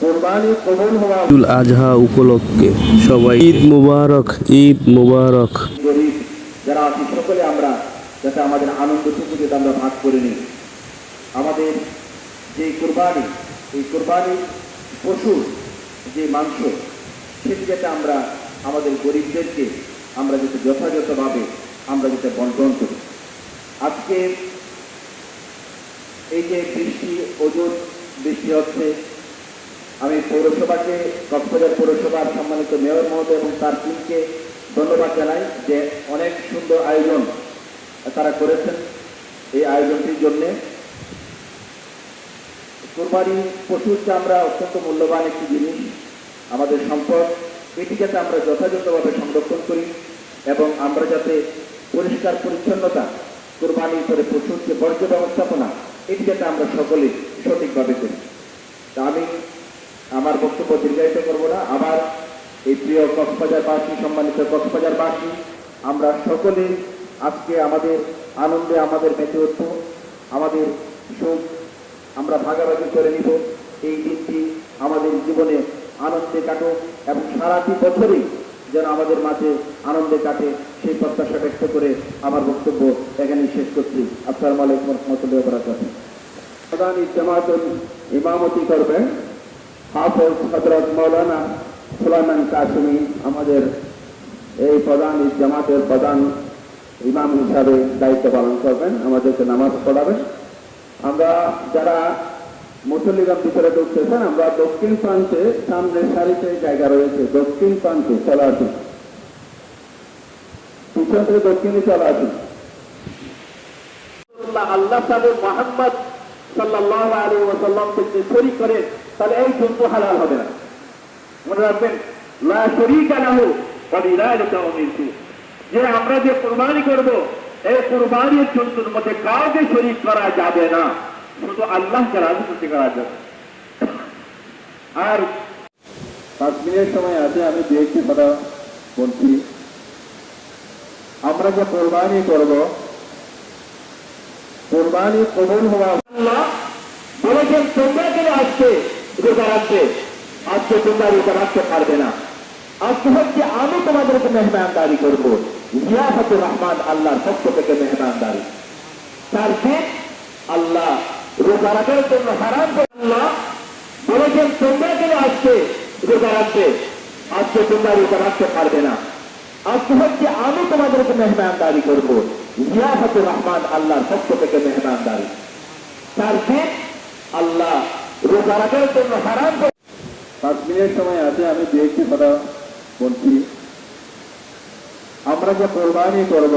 কোরবানি ঈদুল আজহা উপলক্ষে সবাই ঈদ মুবারক ঈদ মুবারক। যারা আছি সকলে আমরা যাতে আমাদের আনন্দটুকু যাতে আমরা ভাগ করে নিই। আমাদের যে কোরবানি এই কোরবানির পশুর যে মাংস সেটি যাতে আমরা আমাদের গরিবদেরকে আমরা যাতে যথাযথভাবে আমরা যাতে বন্টন করি। আজকে এই যে বৃষ্টি ওজন বৃষ্টি হচ্ছে আমি পৌরসভাকে, কক্সবাজার পৌরসভার সম্মানিত মেয়র মহোদয় এবং তার টিমকে ধন্যবাদ জানাই যে অনেক সুন্দর আয়োজন তারা করেছেন এই আয়োজনটির জন্যে। কোরবানি পশু হচ্ছে আমরা অত্যন্ত মূল্যবান একটি জিনিস, আমাদের সম্পদ এটি যাতে আমরা যথাযথভাবে সংরক্ষণ করি এবং আমরা যাতে পরিষ্কার পরিচ্ছন্নতা কোরবানি করে পশুর যে বর্জ্য ব্যবস্থাপনা এটি যাতে আমরা সকলে সঠিকভাবে করি তা আমি আমার বক্তব্য দীর্ঘায়িত করব না। আবার এই প্রিয় কক্সবাজারবাসী সম্মানিত কক্সবাজারবাসী আমরা সকলে আজকে আমাদের আনন্দে আমাদের মেতে উঠব। আমাদের সুখ আমরা ভাগাভাগি করে নিব। এই দিনটি আমাদের জীবনে আনন্দে কাটুক এবং সারাটি বছরই যেন আমাদের মাঝে আনন্দে কাটে। সেই প্রত্যাশা ব্যক্ত করে আমার বক্তব্য এখানেই শেষ করছি। আসসালামু আলাইকুম রহমতুল্লাহ বরাকাত প্রধান ইজামাতুল ইমামতি করবেন হাফেজ হজরত মৌলানা সুলাইমান কাশিমি আমাদের এই প্রধান জামাতের প্রধান ইমাম হিসাবে দায়িত্ব পালন করবেন, আমাদেরকে নামাজ পড়াবেন। আমরা যারা মুসল্লিরা ভিতরে ঢুকতেছেন, আমরা দক্ষিণ প্রান্তে সামনে সারিতে জায়গা রয়েছে, দক্ষিণ প্রান্তে চলে আসুন। পিছন থেকে দক্ষিণে চলে আসুন। আল্লাহ সাহেব মোহাম্মদ সাল্লাহ আলী ওসাল্লামকে যে শরিক করে তাহলে এই জন্তু হালাল হবে না। মনে রাখবেন যে আমরা যে কুরবানি করব, এই কুরবানির জন্তুর মধ্যে কাউকে শরিক করা যাবে না। শুধু আল্লাহকে রাজি করতে করা যাবে। আর পাঁচ মিনিট সময় আছে, আমি দু কথা বলছি। আমরা যে কোরবানি করব, কোরবানি কবুল হওয়া বলেছেন, তোমরা কেন আজকে রোজা রাখবে, আজকে তোমরা রোজা রাখতে পারবে না। আজকে হচ্ছে আমি তোমাদেরকে মেহমানদারি করব। জিয়াফতুর রহমান আল্লাহর পক্ষ থেকে মেহমানদারি। তার আল্লাহ রোজা রাখার জন্য হারাম আল্লাহ বলেছেন, তোমরা কেন আজকে রোজা রাখবে? আজকে তোমরা রোজা রাখতে পারবে না। আজকে হচ্ছে আমি তোমাদেরকে মেহমানদারি করব। জিয়াফতুর রহমান আল্লাহর পক্ষ থেকে মেহমানদারি। তার আল্লাহ রোজা রাখার জন্য হারাম পাঁচ সময় আছে, আমি দু কথা বলছি। আমরা যে কোরবানি করব